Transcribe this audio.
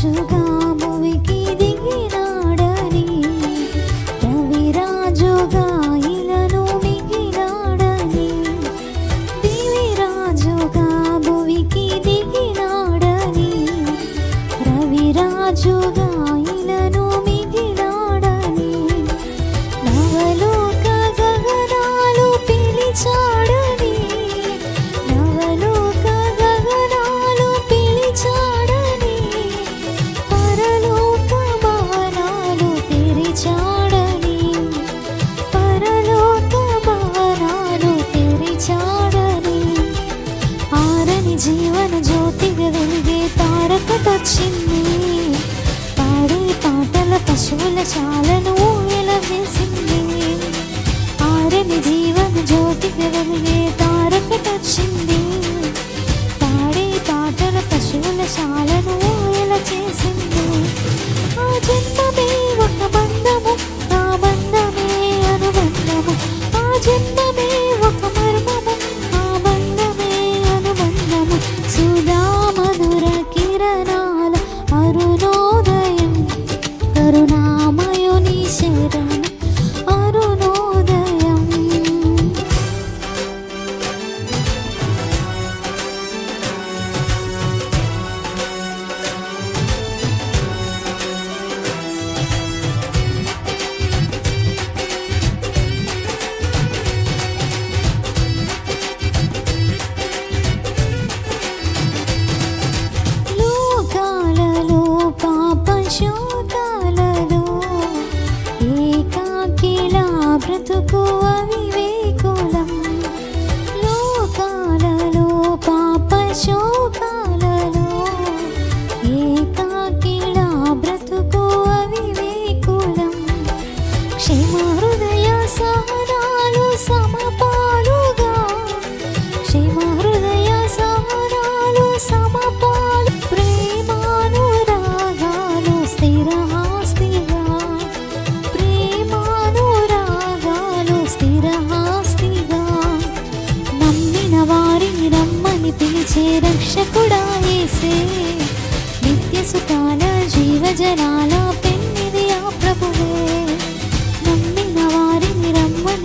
是 చీకటొచ్చింది పాడే పాటల పశువుల చాలను ఎలా వేసింది. ఆరని జీవన జ్యోతి వెలిగే బ్రతుకు అవి రక్షకుడా ఏసే నిత్య సుఖాల జీవజనాల పెన్నిది ఆ ప్రభువే. నమ్మిన వారిని రమ్మని